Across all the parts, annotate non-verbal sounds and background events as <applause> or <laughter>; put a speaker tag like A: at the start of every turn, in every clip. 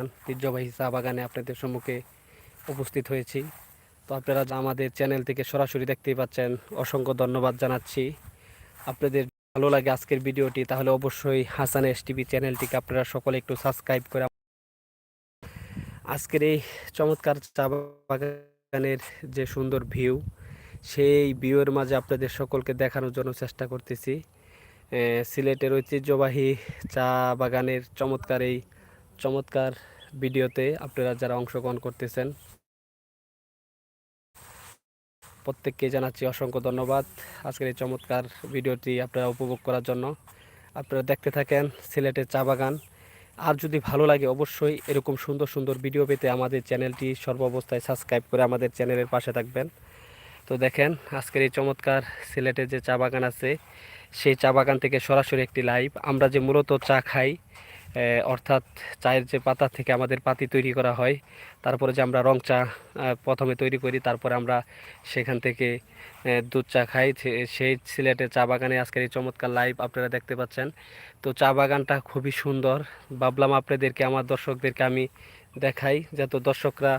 A: ঐতিহ্যবাহী চা বাগানে আপনাদের সম্মুখে উপস্থিত হয়েছি। তো আপনারা আমাদের চ্যানেল থেকে সরাসরি দেখতেই পাচ্ছেন, অসংখ্য ধন্যবাদ জানাচ্ছি। আপনাদের ভালো লাগে আজকের ভিডিওটি, তাহলে অবশ্যই হাসান এস টিভি চ্যানেলটিকে আপনারা সকলে একটু সাবস্ক্রাইব করে আজকের এই চমৎকার চা বাগানের যে সুন্দর ভিউ, সেই ভিউয়ের মাঝে আপনাদের সকলকে দেখানোর জন্য চেষ্টা করতেছি। সিলেটের ঐতিহ্যবাহী চা বাগানের চমৎকার এই চমৎকার ভিডিওতে আপনারা যারা অংশগ্রহণ করতেছেন, প্রত্যেককে জানাচ্ছি অসংখ্য ধন্যবাদ। আজকের এই চমৎকার ভিডিওটি আপনারা উপভোগ করার জন্য আপনারা দেখতে থাকেন সিলেটের চা বাগান। আর যদি ভালো লাগে অবশ্যই এরকম সুন্দর সুন্দর ভিডিও পেতে আমাদের চ্যানেলটি সর্বাবস্থায় সাবস্ক্রাইব করে আমাদের চ্যানেলের পাশে থাকবেন। তো দেখেন আজকের এই চমৎকার সিলেটের যে চা বাগান আছে, সেই চা বাগান থেকে সরাসরি একটি লাইভ। আমরা যে মূলত চা খাই অর্থাৎ চায়ের যে পাতা থেকে আমাদের পাতি তৈরি করা হয়, তারপরে যে আমরা রং চা প্রথমে তৈরি করি, তারপরে আমরা সেখান থেকে দুধ চা খাই। সেই সিলেটের চা বাগানে আজকের এই চমৎকার লাইভ আপনারা দেখতে পাচ্ছেন। তো চা বাগানটা খুবই সুন্দর। ভাবলাম আপনাদেরকে, আমার দর্শকদেরকে আমি দেখাই, যাতে দর্শকরা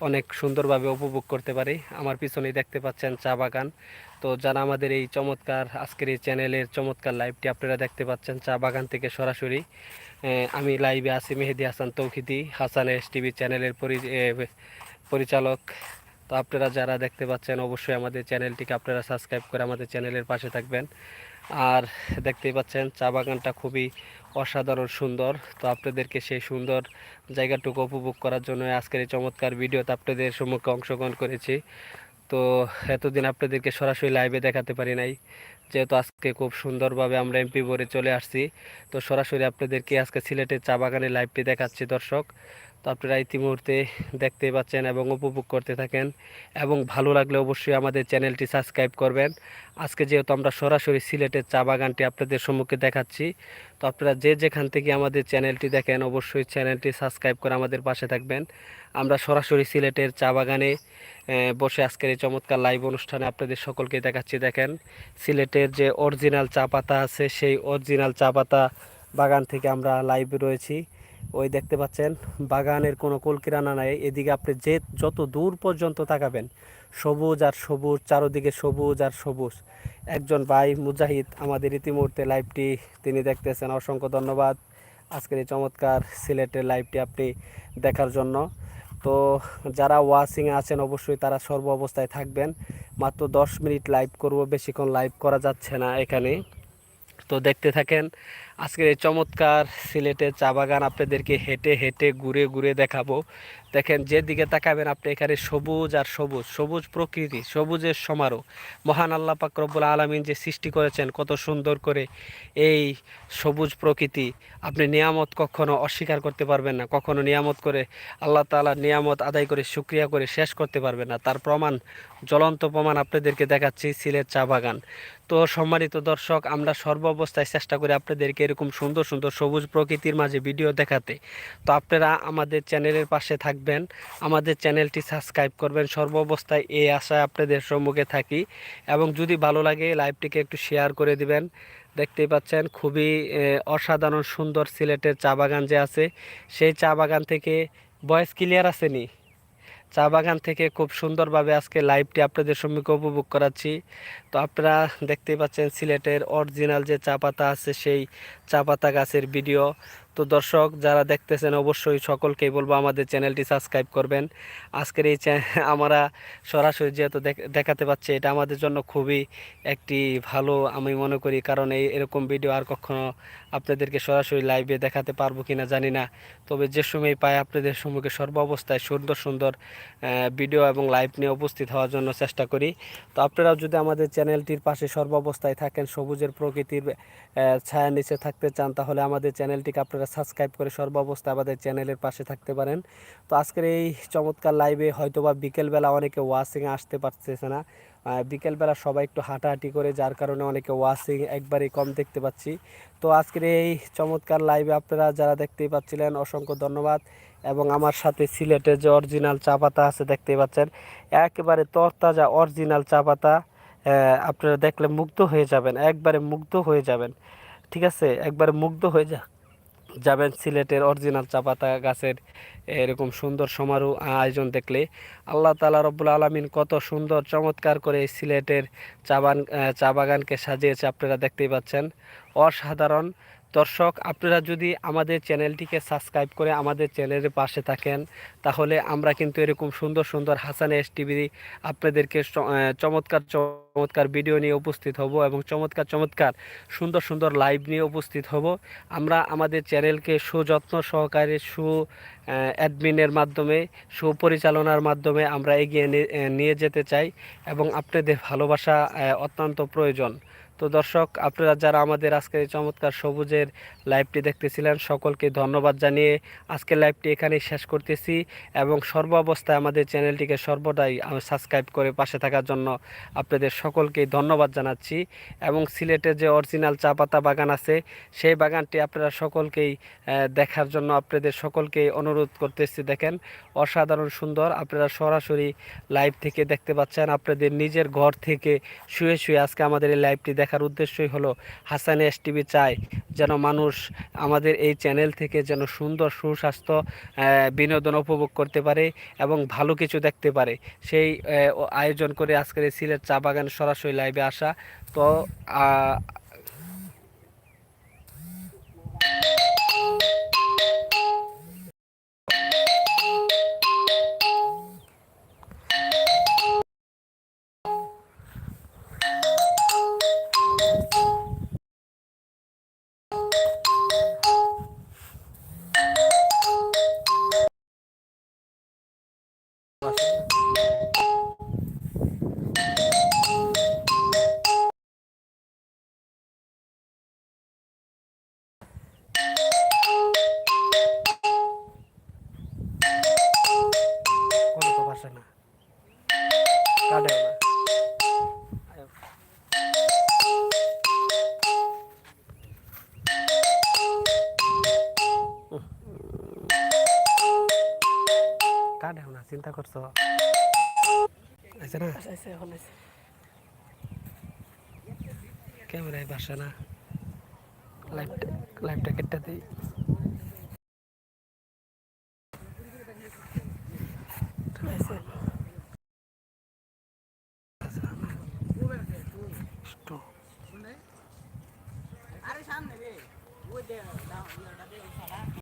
A: অনেক সুন্দরভাবে উপভোগ করতে পারি। আমার পিছনেই দেখতে পাচ্ছেন চা বাগান। তো যারা আমাদের এই চমৎকার আজকের এই চ্যানেলের চমৎকার লাইভটি আপনারা দেখতে পাচ্ছেন, চা বাগান থেকে সরাসরি আমি লাইভে আছি মেহেদি হাসান তৌখিদি হাসান এস টিভি চ্যানেলের পরি- পরিচালক। তো আপনারা যারা দেখতে পাচ্ছেন, অবশ্যই আমাদের চ্যানেলটিকে আপনারা সাবস্ক্রাইব করে আমাদের চ্যানেলের পাশে থাকবেন। আর দেখতেই পাচ্ছেন, চা বাগানটা খুবই অসাধারণ সুন্দর। তো আপনাদেরকে সেই সুন্দর জায়গাটুকু উপভোগ করার জন্য আজকের এই চমৎকার ভিডিওতে আপনাদের সম্মুখে অংশগ্রহণ করেছি। তো এতদিন আপনাদেরকে সরাসরি লাইভে দেখাতে পারি নাই, যেহেতু আজকে খুব সুন্দরভাবে আমরা এমপি বোর্ডে চলে আসছি। তো সরাসরি আপনাদেরকে আজকে সিলেটের চা বাগানের লাইভটি দেখাচ্ছি, দর্শক। তো আপনারা ইতিমুহূর্তে দেখতেই পাচ্ছেন এবং উপভোগ করতে থাকেন এবং ভালো লাগলে অবশ্যই আমাদের চ্যানেলটি সাবস্ক্রাইব করবেন। আজকে যেহেতু আমরা সরাসরি সিলেটের চা বাগানটি আপনাদের সম্মুখে দেখাচ্ছি, তো আপনারা যে যেখান থেকে আমাদের চ্যানেলটি দেখেন অবশ্যই চ্যানেলটি সাবস্ক্রাইব করে আমাদের পাশে থাকবেন। আমরা সরাসরি সিলেটের চা বাগানে বসে আজকের এই চমৎকার লাইভ অনুষ্ঠানে আপনাদের সকলকে দেখাচ্ছি। দেখেন, সিলেটের যে অরিজিনাল চা পাতা আছে, সেই অরিজিনাল চা পাতা বাগান থেকে আমরা লাইভ রয়েছি। ওই দেখতে পাচ্ছেন, বাগানের কোনো কলকিরানা নাই। এদিকে আপনি যে যত দূর পর্যন্ত তাকাবেন, সবুজ আর সবুজ, চারোদিকে সবুজ আর সবুজ। একজন ভাই মুজাহিদ, আমাদের ইতিমধ্যে লাইভটি তিনি দেখতেছেন, অসংখ্য ধন্যবাদ। আজকের এই চমৎকার সিলেটের লাইভটি আপনি দেখার জন্য। তো যারা ওয়াচিংয়ে আছেন, অবশ্যই তারা সর্ব অবস্থায় থাকবেন। মাত্র দশ মিনিট লাইভ করব, বেশিক্ষণ লাইভ করা যাচ্ছে না এখানে। তো দেখতে থাকেন আজকের এই চমৎকার সিলেটের চা বাগান আপনাদেরকে হেঁটে হেঁটে ঘুরে ঘুরে দেখাবো। দেখেন, যেদিকে তাকাবেন আপনি এখানে সবুজ আর সবুজ সবুজ প্রকৃতি, সবুজের সমারোহ। মহান আল্লাহ পাক রব্বুল আলমিন যে সৃষ্টি করেছেন, কত সুন্দর করে এই সবুজ প্রকৃতি আপনি নিয়ামত কখনো অস্বীকার করতে পারবেন না, কখনো নিয়ামত করে আল্লাহ তাআলার নিয়ামত আদায় করে সুক্রিয়া করে শেষ করতে পারবেন না। তার প্রমাণ, জ্বলন্ত প্রমাণ আপনাদেরকে দেখাচ্ছি সিলেট চা বাগান। তো সম্মানিত দর্শক, আমরা সর্ব অবস্থায় চেষ্টা করি আপনাদেরকে এরকম সুন্দর সুন্দর সবুজ প্রকৃতির মাঝে ভিডিও দেখাতে। তো আপনারা আমাদের চ্যানেলের পাশে থাকবেন। আমাদের চ্যানেলটি সাবস্ক্রাইব করবেন। সর্ব অবস্থায় এই আশায় আপনাদের সম্মুখে থাকি। এবং যদি ভালো লাগে লাইভটিকে একটু শেয়ার করে দিবেন। দেখতেই পাচ্ছেন, খুবই অসাধারণ সুন্দর সিলেটের চা বাগান যে আছে, সেই চা বাগান থেকে ভয়েস ক্লিয়ার আসেনি। চা বাগান থেকে খুব সুন্দরভাবে আজকে লাইভটি আপনাদের সম্মুখে উপভোগ করাচ্ছি। তো আপনারা দেখতেই পাচ্ছেন সিলেটের অরিজিনাল যে চা পাতা আছে, সেই চা পাতা গাছের ভিডিও তো দর্শক, যারা দেখতেছেন অবশ্যই সকলকেই বলব আমাদের চ্যানেলটি সাবস্ক্রাইব করবেন। আজকের এই <laughs> আমরা সরাসরি যেহেতু দেখাতে পাচ্ছি, এটা আমাদের জন্য খুবই একটি ভালো আমি মনে করি, কারণ এই এরকম ভিডিও আর কখনো আপনাদেরকে সরাসরি লাইভে দেখাতে পারব কিনা জানি না। তবে যে সময় পাই আপনাদের সম্মুখে সর্ব অবস্থায় সুন্দর সুন্দর ভিডিও এবং লাইভ নিয়ে উপস্থিত হওয়ার জন্য চেষ্টা করি। তো আপনারাও যদি আমাদের চ্যানেলটির পাশে সর্ব অবস্থায় থাকেন, সবুজের প্রকৃতির ছায়া নিচে থাকতে চান, তাহলে আমাদের চ্যানেলটিকে আপনারা সাবস্ক্রাইব করে সর্ব অবস্থায় আমাদের চ্যানেলের পাশে থাকতে পারেন। তো আজকের এই চমৎকার লাইভে হয়তোবা বিকেলবেলা অনেকে ওয়াশিংয়ে আসতে পারতেছে না। বিকেলবেলা সবাই একটু হাঁটাহাঁটি করে, যার কারণে অনেকে ওয়াশিং একবারেই কম দেখতে পাচ্ছি। তো আজকের এই চমৎকার লাইভে আপনারা যারা দেখতেই পাচ্ছিলেন, অসংখ্য ধন্যবাদ। এবং আমার সাথে সিলেটের যে অরিজিনাল চা পাতা আছে, দেখতেই পাচ্ছেন, একেবারে তরতাজা অরিজিনাল চা পাতা আপনারা দেখলে মুগ্ধ হয়ে যাবেন, একবারে মুগ্ধ হয়ে যাবেন। ঠিক আছে? একবারে মুগ্ধ হয়ে যা যাবেন সিলেটের অরিজিনাল চাপাতা গাছের এরকম সুন্দর সমারোহ আয়োজন দেখলে। আল্লাহ তালা রব্বুল আলমিন কত সুন্দর, চমৎকার করে সিলেটের চা বাগানকে সাজিয়েছে, আপনারা দেখতেই পাচ্ছেন। অসাধারণ দর্শক, আপনারা যদি আমাদের চ্যানেলটিকে সাবস্ক্রাইব করে আমাদের চ্যানেলের পাশে থাকেন, তাহলে আমরা কিন্তু এরকম সুন্দর সুন্দর হাসান এস টিভি আপনাদেরকে চমৎকার চমৎকার ভিডিও নিয়ে উপস্থিত হব এবং চমৎকার চমৎকার সুন্দর সুন্দর লাইভ নিয়ে উপস্থিত হব। আমরা আমাদের চ্যানেলকে সুযত্ন সহকারে সু অ্যাডমিনের মাধ্যমে, সুপরিচালনার মাধ্যমে আমরা এগিয়ে নিয়ে যেতে চাই এবং আপনাদের ভালোবাসা অত্যন্ত প্রয়োজন। তো দর্শক, আপনারা যারা আমাদের আজকের চমৎকার সবুজের লাইভটি দেখতেছিলেন, সকলকে ধন্যবাদ জানিয়ে আজকের লাইভটি এখানেই শেষ করতেছি এবং সর্বাবস্থায় আমাদের চ্যানেলটিকে সর্বদাই সাবস্ক্রাইব করে পাশে থাকার জন্য আপনাদের সকলকেই ধন্যবাদ জানাচ্ছি এবং সিলেটের যে অরিজিনাল চা পাতা বাগান আছে, সেই বাগানটি আপনারা সকলকেই দেখার জন্য আপনাদের সকলকেই অনুরোধ করতেছি। দেখেন, অসাধারণ সুন্দর আপনারা সরাসরি লাইভ থেকে দেখতে পাচ্ছেন, আপনাদের নিজের ঘর থেকে শুয়ে শুয়ে আজকে আমাদের এই লাইভটি দেখার উদ্দেশ্যই হলো, হাসান এস টিভি চায় যেন মানুষ আমাদের এই চ্যানেল থেকে যেন সুন্দর, সুস্বাস্থ্য বিনোদন উপভোগ করতে পারে এবং ভালো কিছু দেখতে পারে। সেই আয়োজন করে আজকের এই সিলেট চা বাগান সরাসরি লাইভে আসা। তো আহ, কোনো কাট এখন চিন্তা করছ আচ্ছা না ক্যামেরায় পাশে না। লাইফটা লাইফটা কেটটা দিই
B: আরে